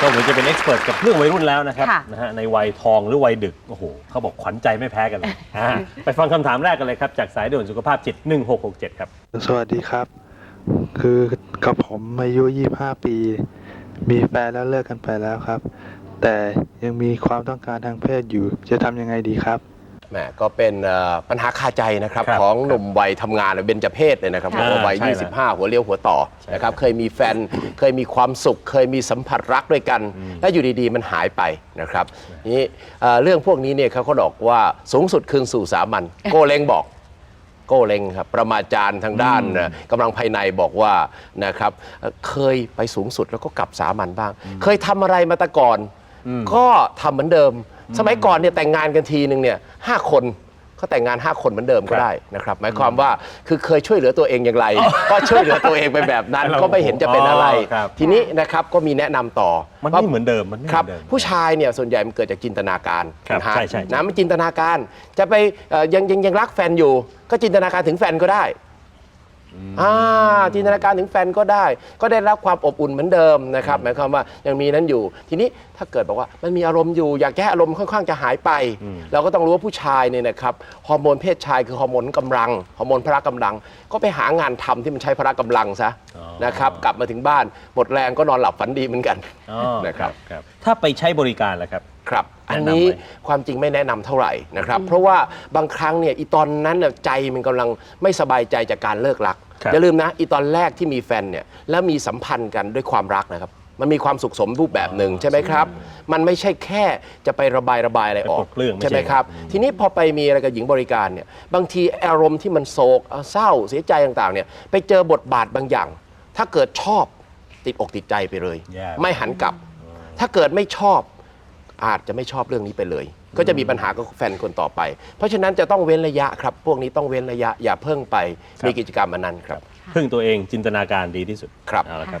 ก็เหมือนจะเป็นเอ็กซ์เพรสกับเรื่องวัยรุ่นแล้วนะครับค่ะ นะฮะในวัยทองหรือวัยดึกโอ้โหเขาบอกขวัญใจไม่แพ้กันเลยอ่าไปฟังคำถามแรกกันเลยครับจากสายด่วนสุขภาพจิต1667ครับ สวัสดีครับ คือกับผมอายุ 25 ปี มีแฟนแล้วเลิกกันไปแล้วครับ แต่ยังมีความต้องการทางเพศอยู่ จะทำยังไงดีครับ แหมก็เป็นเอ่อปัญหาคาใจนะครับครับของหนุ่มวัยทำงานเบญจเพศเลยนะครับค่ะเพราะว่าวัย ใช่แล้ว25 หัวเลี้ยวหัวต่อใช่นะครับเคยมีแฟน เคยมีความสุข เคยมีสัมผัสรักด้วยกัน แล้วอยู่ดีๆ มันหายไปนะครับนี่เอ่อเรื่องพวกนี้เนี่ยเขาก็บอกว่าสูงสุดคืนสู่สามัญโกเลงบอก โก้เล็งครับประมาจารย์ทางด้านเอ่อกำลังภายในบอกว่านะครับเอ่อเคยไปสูงสุดแล้วก็กลับสามัญบ้าง เคยทำอะไรมาแต่ก่อน ก็ทำเหมือนเดิม สมัยก่อนเนี่ยแต่งงานกันทีหนึ่งเนี่ยห้าคนเขาแต่งงาน 5 คนเหมือนเดิมก็ได้นะครับ หมายความว่าคือเคยช่วยเหลือตัวเองอย่างไร ก็ช่วยเหลือตัวเองไปแบบนั้นเราก็ไม่เห็นจะเป็นอะไรอ๋อครับ ทีนี้นะครับก็มีแนะนำต่อมันไม่เหมือนเดิมมันไม่เหครัมืบอนเดิม ผู้ชายเนี่ยส่วนใหญ่มันเกิดจากจินตนาการครับนะฮะใช่ใช่ใช่ นะมันจินตนาการจะไปเอ่อยังยังยังรักแฟนอยู่ ก็จินตนาการถึงแฟนก็ได้ อ่าจินตนาการถึงแฟนก็ได้ ก็ได้รับความอบอุ่นเหมือนเดิมนะครับหมายความว่ายังมีนั้นอยู่ ทีนี้ถ้าเกิดบอกว่ามันมีอารมณ์อยู่อยากจะให้อารมณ์ค่อนข้างจะหายไป เราก็ต้องรู้ว่าผู้ชายเนี่ยนะครับฮอร์โมนเพศชายคือฮอร์โมนกำลังฮอร์โมนพละกำลัง ก็ไปหางานทำที่มันใช้พละกำลังซะอ๋อนะครับกลับมาถึงบ้านหมดแรงก็นอนหลับฝันดีเหมือนกันอ๋อนะครับครับถ้าไปใช้บริการล่ะครับครับ อันแนะนำนี้ไว้ความจริงไม่แนะนำเท่าไหร่นะครับ เพราะว่าบางครั้งเนี่ยอีตอนนั้นน่ะใจมันกำลังไม่สบายใจจากการเลิกรักครับ อย่าลืมนะอีตอนแรกที่มีแฟนเนี่ยแล้วมีสัมพันธ์กันด้วยความรักนะครับ มันมีความสุขสมรูปแบบหนึ่งใช่ไหมครับ มันไม่ใช่แค่จะไประบายระบายอะไรออกไปปลดเปลื้องไม่ใช่ ใช่ไหมครับอืมทีนี้พอไปมีอะไรกับหญิงบริการเนี่ยบางทีอารมณ์ที่มันโศกเศร้าเสียใจต่างๆเนี่ยไปเจอบทบาทบางอย่าง ถ้าเกิดชอบติดอกติดใจไปเลย แย่ ไม่หันกลับ ถ้าเกิดไม่ชอบ อาจจะไม่ชอบเรื่องนี้ไปเลย ก็จะมีปัญหากับแฟนคนต่อไป เพราะฉะนั้นจะต้องเว้นระยะครับ พวกนี้ต้องเว้นระยะอย่าเพิ่งไปครับมีกิจกรรมอันนั้นครับ พึ่งตัวเองจินตนาการดีที่สุดครับ เอาละครับ